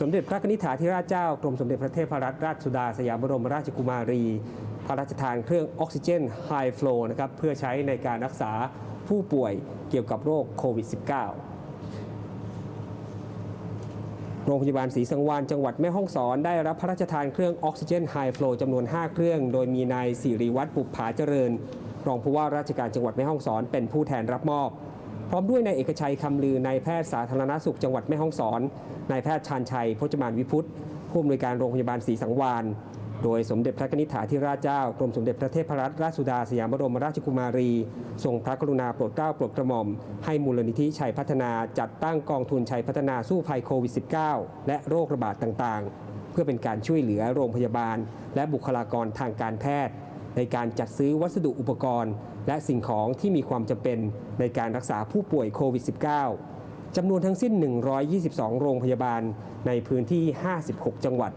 สมเด็จพระนิธิถาธิราชเจ้ากรมสมเด็จพระเทพรัตนราชสุดาสยามบรมราชกุมารี พระราชทานเครื่องออกซิเจนไฮฟลูนะครับเพื่อใช้ในการรักษาผู้ป่วยเกี่ยวกับโรคโควิด -19 โรงพยาบาลศรีสังวานจังหวัดแม่ฮ่องสอนได้รับพระราชทานเครื่องออกซิเจนไฮฟลูจำนวน 5 เครื่อง โดยมีนายสิริวัตรปุบผาเจริญ รองผู้ว่าราชการจังหวัดแม่ฮ่องสอนเป็นผู้แทนรับมอบ พร้อมด้วยนายเอกชัยคำลือนายแพทย์สาธารณสุขจังหวัดแม่ฮ่องสอนนายแพทย์ชาญชัยพจมานวิพุทธผู้อำนวยการโรงพยาบาลศรีสังวานโดยสมเด็จพระนิธิถาธิราชเจ้ากรมสมเด็จพระเทพรัตนราชสุดาสยามบรมราชกุมารี ทรงพระกรุณาโปรดเกล้าโปรดกระหม่อม ให้มูลนิธิชัยพัฒนาจัดตั้งกองทุนชัยพัฒนาสู้ภัยโควิด -19 และโรคระบาดต่างๆ เพื่อเป็นการช่วยเหลือโรงพยาบาล และบุคลากรทางการแพทย์ ในการจัดซื้อวัสดุอุปกรณ์ และสิ่งของที่มีความจำเป็นในการรักษาผู้ป่วยโควิด -19 จำนวนทั้งสิ้น 122 โรงพยาบาลในพื้นที่ 56 จังหวัด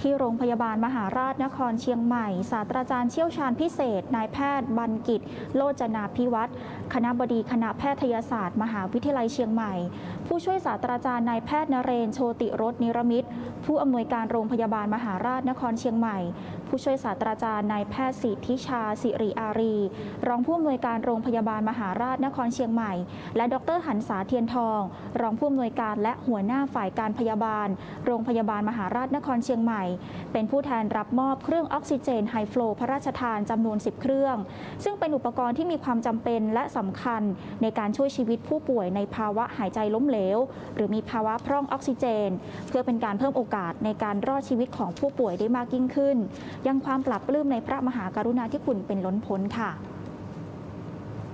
ที่โรงพยาบาลมหาราชนครเชียงใหม่ ศาสตราจารย์เชี่ยวชาญพิเศษ นายแพทย์บันกิจ โลจนาพิวัตรคณะบดีคณะแพทยศาสตร์ มหาวิทยาลัยเชียงใหม่ ผู้ช่วยศาสตราจารย์นายแพทย์นเรนโชติรสนิรมิตร ผู้อำนวยการโรงพยาบาลมหาราชนครเชียงใหม่ผู้ช่วยศาสตราจารย์นายแพทย์สิทธิชาสิริอารี รองผู้อำนวยการโรงพยาบาลมหาราชนครเชียงใหม่ และดรหันษาเทียนทอง รองผู้อำนวยการและหัวหน้าฝ่ายการพยาบาล โรงพยาบาลมหาราชนครเชียงใหม่ เป็นผู้แทนรับมอบเครื่องออกซิเจนไฮฟลูพระราชทานจำนวน 10 เครื่อง ซึ่งเป็นอุปกรณ์ที่มีความจำเป็นและสำคัญในการช่วยชีวิตผู้ป่วยในภาวะหายใจล้มเหลว หรือมีภาวะพร่องออกซิเจน เพื่อเป็นการเพิ่มโอกาสในการรอดชีวิตของผู้ป่วยได้มากยิ่งขึ้นยังความปรับปลื้มในพระมหากรุณาธิคุณเป็นล้นพ้นค่ะ